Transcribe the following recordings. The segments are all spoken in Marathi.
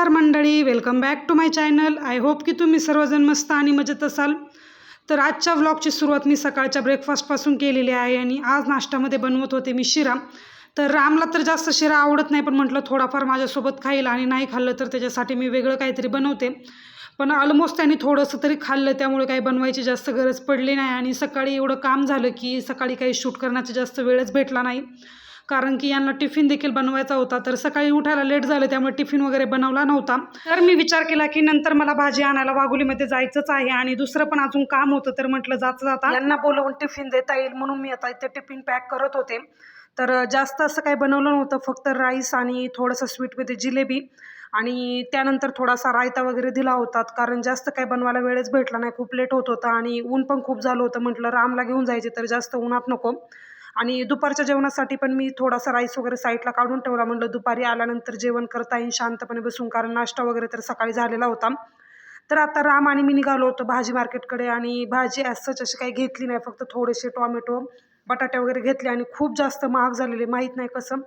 नमस्कार मंडळी welcome back to my channel I hope की तुम्ही सर्वजण मस्त आणि मजेत असाल. तर आजच्या व्लॉगची सुरुवात मी सकाळच्या ब्रेकफास्टपासून केलेली आहे आणि आज नाश्त्यामध्ये बनवत होते मी शिरा. तर रामला तर जास्त शिरा आवडत नाही पण म्हटलं थोडाफार माझ्यासोबत खाईल आणि नाही खाल्लं तर त्याच्यासाठी मी वेगळं काहीतरी बनवते. पण ऑलमोस्ट त्यांनी थोडंसं तरी खाल्लं त्यामुळे काही बनवायची जास्त गरज पडली नाही आणि सकाळी एवढं काम झालं की सकाळी काही शूट करण्याचा जास्त वेळच भेटला नाही. कारण की यांना टिफिन देखील बनवायचा होता. तर सकाळी उठायला लेट झालं त्यामुळे टिफिन वगैरे बनवला नव्हता. तर मी विचार केला की नंतर मला भाजी आणायला वाघोलीमध्ये जायचंच आहे आणि दुसरं पण अजून काम होतं तर म्हटलं जाता जाता यांना बोलवून टिफिन देता येईल म्हणून मी आता इथे टिफिन पॅक करत होते. तर जास्त असं काही बनवलं नव्हतं फक्त राईस आणि थोडंसं स्वीटमध्ये जिलेबी आणि त्यानंतर थोडासा रायता वगैरे दिला होता. कारण जास्त काही बनवायला वेळच भेटला नाही खूप लेट होत होता आणि ऊन पण खूप झालं होतं. म्हटलं रामला घेऊन जायचे तर जास्त उन्हात नको. आणि दुपारच्या जेवणासाठी पण मी थोडासा राईस वगैरे साईडला काढून ठेवला. म्हणलं दुपारी आल्यानंतर जेवण करता येईल शांतपणे बसून कारण नाश्ता वगैरे तर सकाळी झालेला होता. तर आता राम आणि मी निघालो होतो भाजी मार्केटकडे आणि भाजी ॲज सच अशी काही घेतली नाही फक्त थोडेसे टॉमॅटो बटाटे वगैरे घेतले आणि खूप जास्त महाग झालेले माहीत नाही कसं.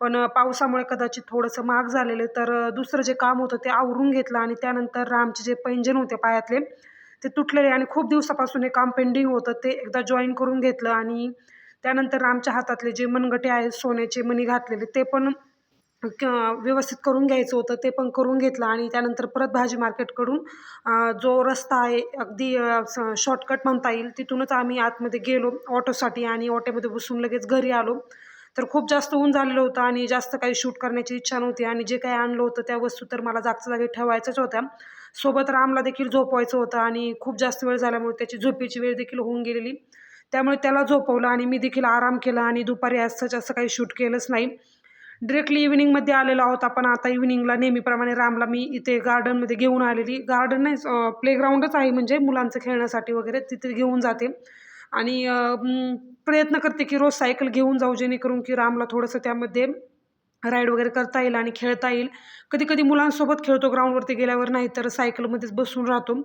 पण पावसामुळे कदाचित थोडंसं महाग झालेले. तर दुसरं जे काम होतं ते आवरून घेतलं आणि त्यानंतर रामचे जे पैंजण होते पायातले ते तुटलेले आणि खूप दिवसापासून हे काम पेंडिंग होतं ते एकदा जॉईन करून घेतलं आणि त्यानंतर आमच्या हातातले जे मनगटे आहेत सोन्याचे मणी घातलेले ते पण व्यवस्थित करून घ्यायचं होतं ते पण करून घेतलं आणि त्यानंतर परत भाजी मार्केटकडून जो रस्ता आहे अगदी शॉर्टकट म्हणता येईल तिथूनच आम्ही आतमध्ये गेलो ऑटोसाठी आणि ऑटोमध्ये बसून लगेच घरी आलो. तर खूप जास्त ऊन झालेलं होतं आणि जास्त काही शूट करण्याची इच्छा नव्हती आणि जे काही आणलं होतं त्या वस्तू तर मला जागच्या जागी ठेवायच्याच होत्या. सोबत रामला देखील झोपवायचं होतं आणि खूप जास्त वेळ झाल्यामुळे त्याची झोपेची वेळ देखील होऊन गेलेली. त्यामुळे त्याला झोपवलं आणि मी देखील आराम केला आणि दुपारी असंच असं काही शूट केलंच नाही. डिरेक्टली इव्हिनिंगमध्ये आलेलो आहोत आपण. आता इव्हिनिंगला नेहमीप्रमाणे रामला मी इथे गार्डनमध्ये घेऊन आलेली. गार्डन नाही प्लेग्राऊंडच आहे म्हणजे मुलांचं खेळण्यासाठी वगैरे तिथे घेऊन जाते. आणि प्रयत्न करते की रोज सायकल घेऊन जाऊ जेणेकरून की रामला थोडंसं त्यामध्ये राईड वगैरे करता येईल आणि खेळता येईल. कधी कधी मुलांसोबत खेळतो ग्राउंडवरती गेल्यावर नाही तर सायकलमध्येच बसून राहतो.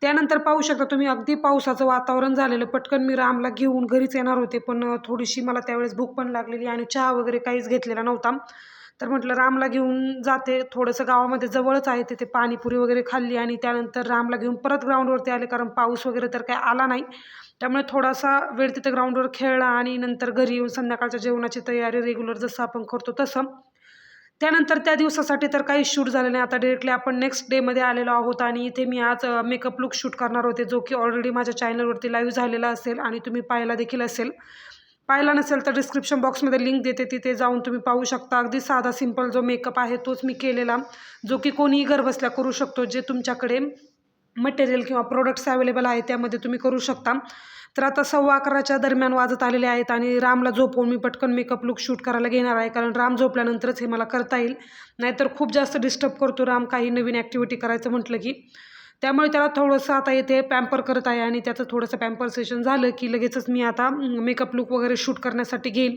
त्यानंतर पाहू शकता तुम्ही अगदी पावसाचं वातावरण झालेलं. पटकन मी रामला घेऊन घरीच येणार होते पण थोडीशी मला त्यावेळेस भूक पण लागलेली आणि चहा वगैरे काहीच घेतलेला नव्हता. तर म्हटलं रामला घेऊन जाते. थोडंसं गावामध्ये जवळच आहे तिथे पाणीपुरी वगैरे खाल्ली आणि त्यानंतर रामला घेऊन परत ग्राउंडवरती आले कारण पाऊस वगैरे तर काही आला नाही. त्यामुळे थोडासा वेळ तिथे ग्राउंडवर खेळला आणि नंतर घरी येऊन संध्याकाळच्या जेवणाची तयारी रेग्युलर जसं आपण करतो तसं. त्यानंतर त्या दिवसासाठी तर काही शूट झालं नाही. आता डिरेक्टली आपण नेक्स्ट डेमध्ये आलेलो आहोत आणि इथे मी आज मेकअप लुक शूट करणार होते जो की ऑलरेडी माझ्या चॅनलवरती लाईव्ह झालेला असेल आणि तुम्ही पाहायला देखील असेल. पाहिला नसेल तर डिस्क्रिप्शन बॉक्समध्ये लिंक देते. तिथे जाऊन तुम्ही पाहू शकता. अगदी साधा सिंपल जो मेकअप आहे तोच मी केलेला जो की कोणीही घरबसल्या करू शकतो जे तुमच्याकडे मटेरियल किंवा प्रोडक्ट्स अवेलेबल आहे त्यामध्ये तुम्ही करू शकता. तर आता सव्वा अकराच्या दरम्यान वाजत आलेले आहेत आणि रामला झोपवून मी पटकन मेकअप लुक शूट करायला घेणार आहे कारण राम झोपल्यानंतरच हे मला करता येईल. नाहीतर खूप जास्त डिस्टर्ब करतो राम काही नवीन ॲक्टिव्हिटी करायचं म्हटलं की. त्यामुळे त्याला थोडंसं आता इथे पॅम्पर करत आहे आणि त्याचं थोडंसं पॅम्पर सेशन झालं की लगेचच मी आता मेकअप लुक वगैरे शूट करण्यासाठी घेईल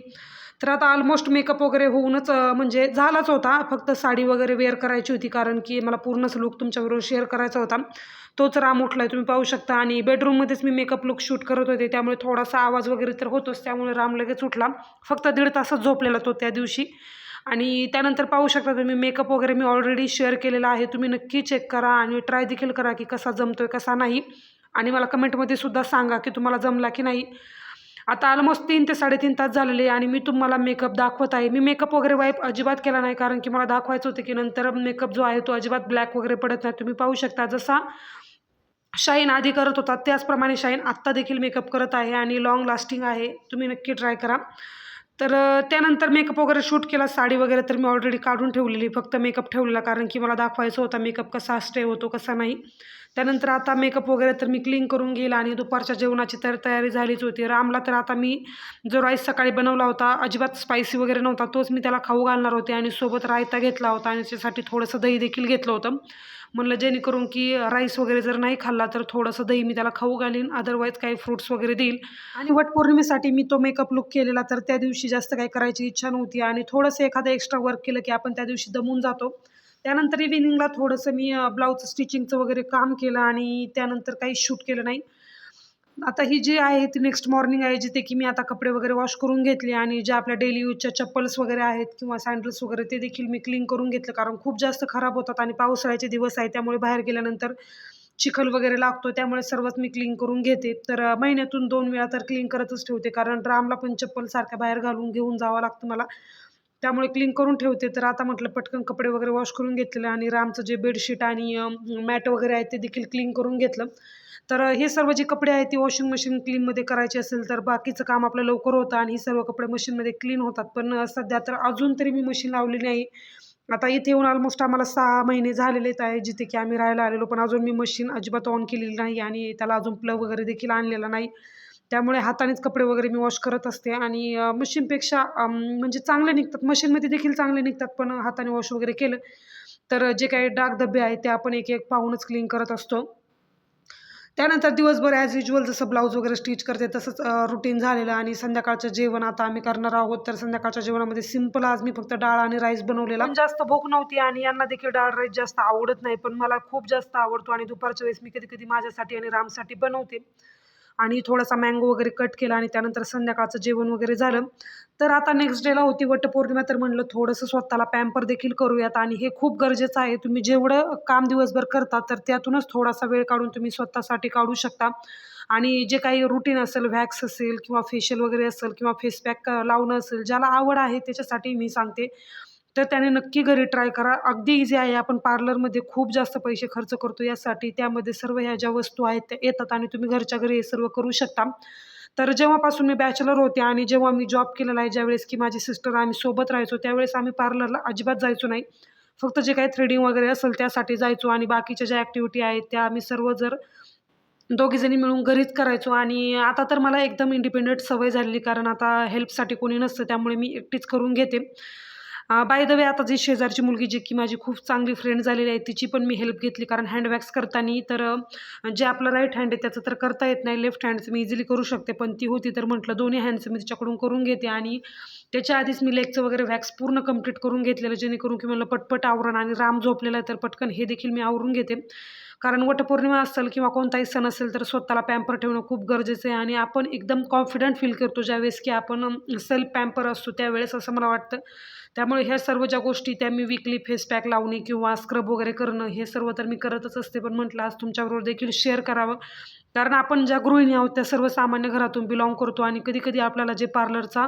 तर आता ऑलमोस्ट मेकअप वगैरे होऊनच म्हणजे झालाच होता. फक्त साडी वगैरे वेअर करायची होती कारण की मला पूर्णच लुक तुमच्याबरोबर शेअर करायचा होता. तोच राम उठला आहे तुम्ही पाहू शकता. आणि बेडरूममध्येच मी मेकअप लुक शूट करत होते. त्यामुळे थोडासा आवाज वगैरे तर होतोच. त्यामुळे राम लगेच उठला. फक्त दीड तासच झोपलेला तो त्या दिवशी. आणि त्यानंतर पाहू शकता तुम्ही मेकअप वगैरे मी ऑलरेडी शेअर केलेला आहे. तुम्ही नक्की चेक करा आणि ट्राय देखील करा की कसा जमतो आहे कसा नाही. आणि मला कमेंटमध्ये सुद्धा सांगा की तुम्हाला जमला की नाही. आता ऑलमोस्ट तीन ते साडेतीन तास झालेले आणि मी तुम्हाला मेकअप दाखवत आहे. मी मेकअप वगैरे वाईप अजिबात केला नाही कारण की मला दाखवायचं होतं की नंतर मेकअप जो आहे तो अजिबात ब्लॅक वगैरे पडत नाही. तुम्ही पाहू शकता जसा शाईन आधी करत होता. त्याचप्रमाणे शाईन आत्ता देखील मेकअप करत आहे आणि लाँग लास्टिंग आहे. तुम्ही नक्की ट्राय करा. तर त्यानंतर मेकअप वगैरे शूट केला. साडी वगैरे तर मी ऑलरेडी काढून ठेवलेली. फक्त मेकअप ठेवलेला कारण की मला दाखवायचं होता मेकअप कसा स्टे होतो कसा नाही. त्यानंतर आता मेकअप वगैरे तर मी क्लीन करून घेईल आणि दुपारच्या जेवणाची तर तयारी झालीच होती. रामला तर आता मी जो राईस सकाळी बनवला होता अजिबात स्पायसी वगैरे नव्हता. तोच मी त्याला खाऊ घालणार होते आणि सोबत रायता घेतला होता आणि त्यासाठी थोडंसं दही देखील घेतलं होतं. म्हणलं जेणेकरून की राईस वगैरे जर नाही खाल्ला तर थोडंसं दही मी त्याला खाऊ घालीन. अदरवाईज काही फ्रूट्स वगैरे देईल. आणि वटपौर्णिमेसाठी मी तो मेकअप लुक केलेला तर त्या दिवशी जास्त काही करायची इच्छा नव्हती. आणि थोडंसं एखादं एक्स्ट्रा वर्क केलं की आपण त्या दिवशी दमून जातो. त्यानंतर इव्हिनिंगला थोडंसं मी ब्लाऊज स्टिचिंगचं वगैरे काम केलं आणि त्यानंतर काही शूट केलं नाही. आता ही जी आहे ती नेक्स्ट मॉर्निंग आहे जिथे की मी आता कपडे वगैरे वॉश करून घेतले आणि ज्या आपल्या डेली यूजच्या चप्पल्स वगैरे आहेत किंवा सँडल्स वगैरे ते देखील मी क्लीन करून घेतलं. कारण खूप जास्त खराब होतात आणि पावसाळ्याचे दिवस आहे त्यामुळे बाहेर गेल्यानंतर चिखल वगैरे लागतो. त्यामुळे सर्वच मी क्लीन करून घेते. तर महिन्यातून दोन वेळा तर क्लीन करतच ठेवते. कारण रामला पण चप्पल सारख्या बाहेर घालून घेऊन जावं लागतं मला. त्यामुळे क्लीन करून ठेवते. तर आता म्हटलं पटकन कपडे वगैरे वॉश करून घेतलेले आणि रामचं जे बेडशीट आणि मॅट वगैरे आहे ते देखील क्लीन करून घेतलं. तर हे सर्व जे कपडे आहेत ते वॉशिंग मशीन क्लीनमध्ये करायचे असेल तर बाकीचं काम आपलं लवकर होतं आणि हे सर्व कपडे मशीनमध्ये क्लीन होतात. पण सध्या तर अजून तरी मी मशीन लावली नाही. आता इथे येऊन ऑलमोस्ट आम्हाला सहा महिने झालेलेच आहे जिथे की आम्ही राहायला आलेलो. पण अजून मी मशीन अजिबात ऑन केलेली नाही आणि त्याला अजून प्लग वगैरे देखील आणलेला नाही. त्यामुळे हातानेच कपडे वगैरे मी वॉश करत असते आणि मशीनपेक्षा म्हणजे चांगले निघतात. मशीनमध्ये देखील चांगले निघतात पण हाताने वॉश वगैरे केलं तर जे काही डाग धब्बे आहेत ते आपण एक एक पाहूनच क्लीन करत असतो. त्यानंतर दिवसभर ॲज युजल जसं ब्लाऊज वगैरे स्टिच करते तसंच रुटीन झालेलं आणि संध्याकाळचं जेवण आता आम्ही करणार आहोत. तर संध्याकाळच्या जेवणामध्ये सिंपल आज मी फक्त डाळ आणि राईस बनवलेला. जास्त भूक नव्हती आणि यांना देखील डाळ राईस जास्त आवडत नाही. पण मला खूप जास्त आवडतो आणि दुपारच्या वेळेस मी कधी कधी माझ्यासाठी आणि रामसाठी बनवते. आणि थोडासा मँगो वगैरे कट केला आणि त्यानंतर संध्याकाळचं जेवण वगैरे झालं. तर आता नेक्स्ट डेला होती वटपौर्णिमा तर म्हणलं थोडंसं स्वतःला पॅम्पर देखील करूयात आणि हे खूप गरजेचं आहे. तुम्ही जेवढं काम दिवसभर करता तर त्यातूनच थोडासा वेळ काढून तुम्ही स्वतःसाठी काढू शकता. आणि जे काही रुटीन असेल व्हॅक्स असेल किंवा फेशियल वगैरे असेल किंवा फेस पॅक लावणं असेल ज्याला आवड आहे त्याच्यासाठी मी सांगते. तर त्याने नक्की घरी ट्राय करा. अगदी इझी आहे. आपण पार्लरमध्ये खूप जास्त पैसे खर्च करतो. यासाठी त्यामध्ये सर्व ह्या ज्या वस्तू आहेत त्या येतात आणि तुम्ही घरच्या घरी हे सर्व करू शकता. तर जेव्हापासून मी बॅचलर होते आणि जेव्हा मी जॉब केलेला आहे ज्यावेळेस की माझी सिस्टर आम्ही सोबत राहायचो त्यावेळेस आम्ही पार्लरला अजिबात जायचो नाही. फक्त जे काही थ्रेडिंग वगैरे असेल त्यासाठी जायचो आणि बाकीच्या ज्या ॲक्टिव्हिटी आहेत त्या आम्ही सर्व जर दोघीजणी मिळून घरीच करायचो. आणि आता तर मला एकदम इंडिपेंडंट सवय झालेली कारण आता हेल्पसाठी कोणी नसतं त्यामुळे मी एकटीच करून घेते. बाय द वे आता जी शेजारची मुलगी जी की माझी खूप चांगली फ्रेंड झालेली आहे तिची पण मी हेल्प घेतली. कारण हँडवॅक्स करताना तर जे आपलं राईट हँड आहे त्याचं तर करता येत नाही. लेफ्ट हँडचं मी इझिली करू शकते पण ती होती तर म्हटलं दोन्ही हँडचं मी तिच्याकडून करून घेते. आणि त्याच्या आधीच मी लेगचं वगैरे वॅक्स पूर्ण कंप्लीट करून घेतलेलं जेणेकरून की मला पटपट आवरण आणि राम झोपलेला आहे तर पटकन हे देखील मी आवरून घेते. कारण वटपौर्णिमा असेल किंवा कोणताही सण असेल तर स्वतःला पॅम्पर ठेवणं खूप गरजेचं आहे. आणि आपण एकदम कॉन्फिडंट फील करतो ज्यावेळेस की आपण सेल्फ पॅम्पर असतो त्यावेळेस असं मला वाटतं. त्यामुळे ह्या सर्व ज्या गोष्टी त्या मी विकली फेस पॅक लावणे किंवा स्क्रब वगैरे करणं हे सर्व तर मी करतच असते. पण म्हटलं आज तुमच्याबरोबर देखील शेअर करावं. कारण आपण ज्या गृहिणी आहोत त्या सर्वसामान्य घरातून बिलॉंग करतो आणि कधी कधी आपल्याला जे पार्लरचा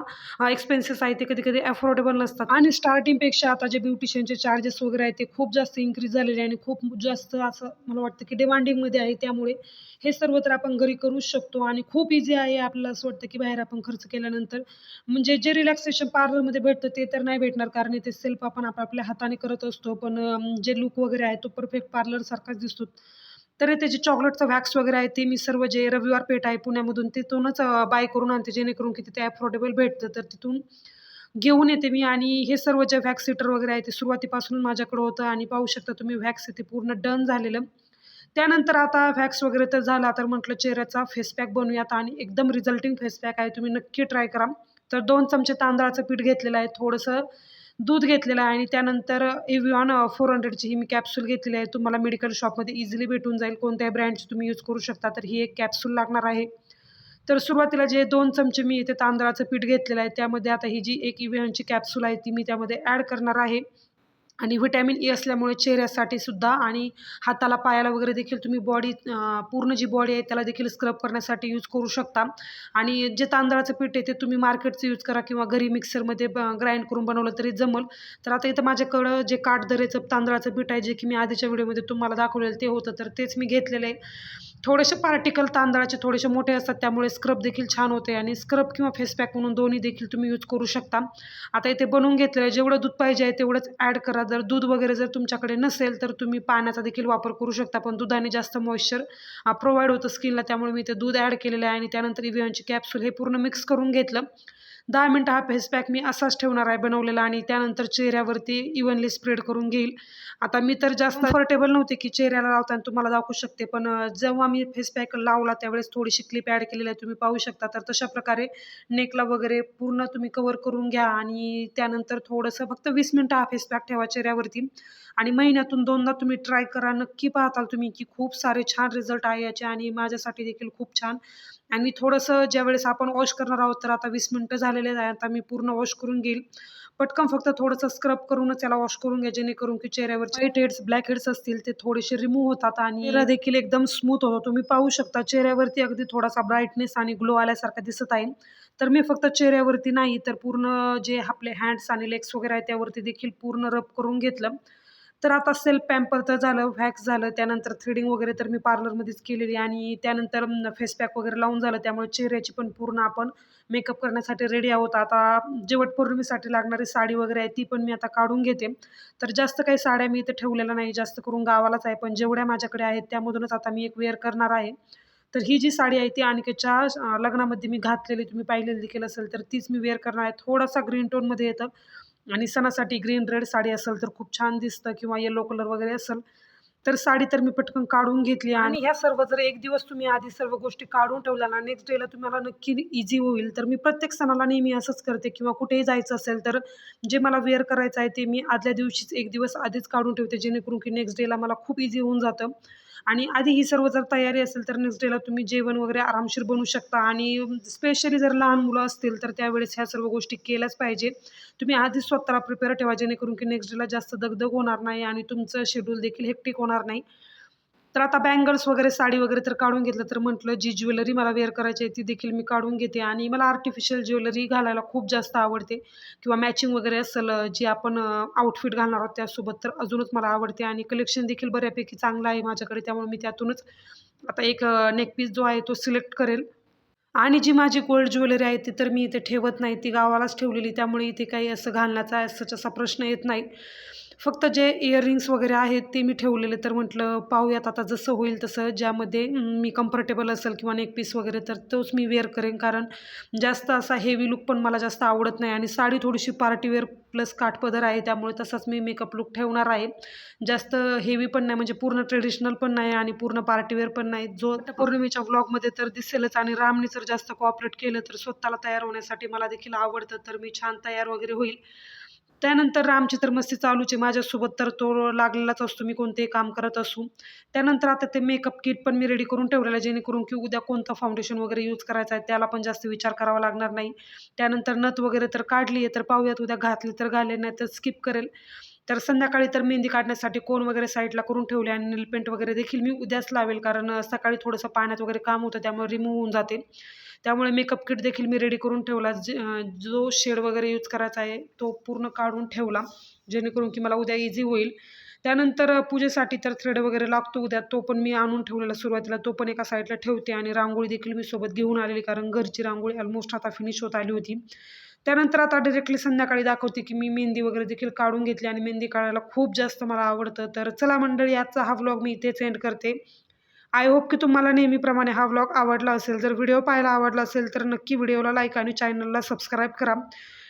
एक्सपेन्सेस आहे ते कधी कधी अफोर्डेबल नसतात. आणि स्टार्टिंगपेक्षा आता जे ब्युटिशियनचे चार्जेस वगैरे आहेत ते खूप जास्त इन्क्रीज झालेले आहे आणि खूप जास्त असं मला वाटतं की डिमांडिंगमध्ये आहे. त्यामुळे हे सर्व तर आपण घरी करूच शकतो आणि खूप इझी आहे आपल्याला असं वाटतं की बाहेर आपण खर्च केल्यानंतर. म्हणजे जे रिलॅक्सेशन पार्लरमध्ये भेटतं ते तर नाही भेटणार कारण ते सेल्फ आपण आपापल्या हाताने करत असतो. पण जे लुक वगैरे आहे तो परफेक्ट पार्लरसारखाच दिसतो. तर त्याचे चॉकलेटचं वॅक्स वगैरे आहे ते मी सर्व जे रविवार पेठ आहे पुण्यामधून तिथूनच बाय करून आणते जेणेकरून की तिथे अफोर्डेबल भेटतं. तर तिथून घेऊन येते मी. आणि हे सर्व जे व्हॅक्स सीटर वगैरे आहे ते सुरुवातीपासून माझ्याकडं होतं. आणि पाहू शकता तुम्ही वॅक्स इथे पूर्ण डन झालेलं. त्यानंतर आता व्हॅक्स वगैरे तर झाला. तर म्हटलं चेहऱ्याचा फेस पॅक बनवूयात. आणि एकदम रिझल्टिंग फेस पॅक आहे. तुम्ही नक्की ट्राय करा. तर दोन चमचे तांदळाचं पीठ घेतलेलं आहे. थोडंसं दूध घेतलेलं आहे आणि त्यानंतर एव्हिऑन फोर हंड्रेडची ही मी कॅप्सूल घेतलेली आहे. तुम्हाला मेडिकल शॉपमध्ये इझिली भेटून जाईल. कोणत्याही ब्रँडची तुम्ही यूज करू शकता. तर ही एक कॅप्सूल लागणार आहे. तर सुरुवातीला जे दोन चमचे मी इथे तांदळाचं पीठ घेतलेलं आहे त्यामध्ये आता ही जी एक इव्हिऑनची कॅप्सूल आहे ती मी त्यामध्ये ॲड करणार आहे. आणि व्हिटॅमिन ई असल्यामुळे चेहऱ्यासाठी सुद्धा आणि हाताला पायाला वगैरे देखील तुम्ही बॉडी पूर्ण जी बॉडी आहे त्याला देखील स्क्रब करण्यासाठी यूज करू शकता. आणि जे तांदळाचं पीठ आहे ते तुम्ही मार्केटचं यूज करा किंवा घरी मिक्सरमध्ये ग्राइंड करून बनवलं तरी जमल. तर आता इथं माझ्याकडं जे काठदरेचं तांदळाचं पीठ आहे जे की मी आधीच्या व्हिडिओमध्ये तुम्हाला दाखवलेलं ते होतं तर तेच मी घेतलेलं आहे. थोडेसे पार्टिकल तांदळाचे थोडेसे मोठे असतात त्यामुळे स्क्रब देखील छान होते आणि स्क्रब किंवा फेस पॅक म्हणून दोन्ही देखील तुम्ही यूज करू शकता. आता इथे बनवून घेतलेलं आहे जेवढं दूध पाहिजे आहे तेवढंच ॲड करा. जर दूध वगैरे जर तुमच्याकडे नसेल तर तुम्ही पाण्याचा देखील वापर करू शकता. पण दुधाने जास्त मॉइश्चर प्रोव्हाइड होतं स्किनला त्यामुळे मी ते दूध ॲड केलेलं आहे आणि त्यानंतर इव्हिओनची कॅप्सूल हे पूर्ण मिक्स करून घेतलं. दहा मिनटं हा फेस पॅक मी असाच ठेवणार आहे बनवलेला आणि त्यानंतर चेहऱ्यावरती इव्हनली स्प्रेड करून घेईल. आता मी तर जास्त कम्फर्टेबल नव्हते की चेहऱ्याला लावताना तुम्हाला दाखवू शकते पण जेव्हा मी फेस पॅक लावला त्यावेळेस थोडीशी क्लिप ॲड केलेली आहे तुम्ही पाहू शकता. तर तशा प्रकारे नेकला वगैरे पूर्ण तुम्ही कवर करून घ्या आणि त्यानंतर थोडंसं फक्त वीस मिनटं हा फेस पॅक ठेवा चेहऱ्यावरती. आणि महिन्यातून दोनदा तुम्ही ट्राय करा. नक्की पाहताल तुम्ही की खूप सारे छान रिझल्ट आहे याचे आणि माझ्यासाठी देखील खूप छान. आणि थोडंसं ज्यावेळेस आपण वॉश करणार आहोत तर आता वीस मिनटं झालेले आहे आता मी पूर्ण वॉश करून घेईल. पटकन फक्त थोडंसं स्क्रब करूनच याला वॉश करून घ्या जेणेकरून की चेहऱ्यावर व्हाईट हेड्स ब्लॅक हेड्स असतील ते थोडेसे रिमूव्ह होतात आणि चेहरा देखील एकदम स्मूथ होतो. तुम्ही पाहू शकता चेहऱ्यावरती अगदी थोडासा ब्राईटनेस आणि ग्लो आल्यासारखा दिसत आहे. तर मी फक्त चेहऱ्यावरती नाही तर पूर्ण जे आपले हँड्स आणि लेग्स वगैरे आहेत त्यावरती देखील पूर्ण रब करून घेतलं. तर आता सेल्फ पॅम्पर तर झालं व्हॅक्स झालं त्यानंतर थ्रेडिंग वगैरे तर मी पार्लरमध्येच केलेली आणि त्यानंतर फेस पॅक वगैरे लावून झालं. त्यामुळे चेहऱ्याची पण पूर्ण आपण मेकअप करण्यासाठी रेडी आहोत. आता जेवट पौर्णिमेसाठी लागणारी साडी वगैरे आहे ती पण मी आता काढून घेते. तर जास्त काही साड्या मी इथे ठेवलेल्या नाही जास्त करून गावालाच आहे. पण जेवढ्या माझ्याकडे आहेत त्यामधूनच आता मी एक वेअर करणार आहे. तर ही जी साडी आहे ती अनिकेच्या लग्नामध्ये मी घातलेली तुम्ही पाहिलेली देखील असेल तर तीच मी वेअर करणार आहे. थोडासा ग्रीन टोनमध्ये येतं. आणि सणासाठी ग्रीन रेड साडी असेल तर खूप छान दिसतं किंवा येलो कलर वगैरे असेल तर साडी तर मी पटकन काढून घेतली आणि ह्या सर्व जर एक दिवस तुम्ही आधी सर्व गोष्टी काढून ठेवल्या ना नेक्स्ट डेला तुम्हाला नक्की इझी होईल. तर मी प्रत्येक सणाला नेहमी असंच करते किंवा कुठेही जायचं असेल तर जे मला वेअर करायचं आहे ते मी आदल्या दिवशीच एक दिवस आधीच काढून ठेवते जेणेकरून की नेक्स्ट डेला मला खूप इझी होऊन जातं. आणि आधी ही सर्व जर तयारी असेल तर नेक्स्ट डेला तुम्ही जेवण वगैरे आरामशीर बनवू शकता. आणि स्पेशली जर लहान मुलं असतील तर त्यावेळेस ह्या सर्व गोष्टी केल्याच पाहिजे. तुम्ही आधीच स्वतःला प्रिपेअर ठेवा जेणेकरून की नेक्स्ट डेला जास्त दगदग होणार नाही आणि तुमचं शेड्यूल देखील हेक्टिक होणार नाही. तर आता बँगल्स वगैरे साडी वगैरे तर काढून घेतलं तर म्हटलं जी ज्वेलरी मला वेअर करायची आहे ती देखील मी काढून घेते. आणि मला आर्टिफिशियल ज्वेलरी घालायला खूप जास्त आवडते. किंवा मॅचिंग वगैरे असेल जी आपण आउटफिट घालणार आहोत त्यासोबत तर अजूनच मला आवडते. आणि कलेक्शन देखील बऱ्यापैकी चांगलं आहे माझ्याकडे त्यामुळे मी त्यातूनच आता एक नेकपीस जो आहे तो सिलेक्ट करेल. आणि जी माझी गोल्ड ज्वेलरी आहे ती तर मी इथे ठेवत नाही ती गावालाच ठेवलेली त्यामुळे इथे काही असं घालण्याचा असं तसा प्रश्न येत नाही. फक्त जे इयरिंग्स वगैरे आहेत ते मी ठेवलेले तर म्हटलं पाहूयात आता जसं होईल तसं. ज्यामध्ये मी कम्फर्टेबल असेल किंवा नेक पीस वगैरे तर तोच मी वेअर करेन. कारण जास्त असा हेवी लुक पण मला जास्त आवडत नाही. आणि साडी थोडीशी पार्टीवेअर प्लस काठपदर आहे त्यामुळे तसाच मी मेकअप लुक ठेवणार आहे. जास्त हेवी पण नाही म्हणजे पूर्ण ट्रेडिशनल पण नाही आणि पूर्ण पार्टीवेअर पण नाही. जो पौर्णिमेच्या व्लॉगमध्ये तर दिसेलच आणि रामने जर जास्त कॉपरेट केलं तर स्वतःला तयार होण्यासाठी मला देखील आवडतं तर मी छान तयार वगैरे होईल. त्यानंतर रामचित्र मस्ती चालूच आहे. माझ्यासोबत तर तो लागलेलाच असतो. मी कोणतेही काम करत असू. त्यानंतर आता ते मेकअप किट पण मी रेडी करून ठेवलेलं आहे. जेणेकरून की उद्या कोणतं फाउंडेशन वगैरे यूज करायचं आहे त्याला पण जास्त विचार करावा लागणार नाही. त्यानंतर नथ वगैरे तर काढली आहे तर पाहूयात. उद्या घातली तर घाले नाही तर स्किप करेल. तर संध्याकाळी तर मेहंदी काढण्यासाठी कोण वगैरे साईडला करून ठेवले आणि नेलपेंट वगैरे देखील मी उद्याच लावेल. कारण सकाळी थोडंसं पाण्यात वगैरे काम होतं त्यामुळे रिमूव्ह होऊन जाते. त्यामुळे मेकअप किट देखील मी रेडी करून ठेवला. जे जो शेड वगैरे यूज करायचा आहे तो पूर्ण काढून ठेवला. जेणेकरून की मला उद्या इझी होईल. त्यानंतर पूजेसाठी तर थ्रेड वगैरे लागतो उद्या. तो पण मी आणून ठेवलेला सुरुवातीला. तो पण एका साईडला ठेवते आणि रांगोळी देखील मी सोबत घेऊन आलेली कारण घरची रांगोळी ऑलमोस्ट आता फिनिश होत आली होती. त्यानंतर आता डिरेक्टली संध्याकाळी दाखवते की मी मेहंदी वगैरे देखील काढून घेतली आणि मेहंदी काढायला खूप जास्त मला आवडतं. तर चला मंडळी आजचा हा व्लॉग मी इथेच एंड करते. आय होप की तुम्हाला नेहमीप्रमाणे हा व्लॉग आवडला असेल. जर व्हिडिओ पाहायला आवडला असेल तर नक्की व्हिडिओला लाईक आणि चॅनलला सबस्क्राईब करा.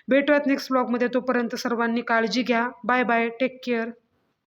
भेटूयात नेक्स्ट ब्लॉगमध्ये तोपर्यंत सर्वांनी काळजी घ्या. Bye bye take care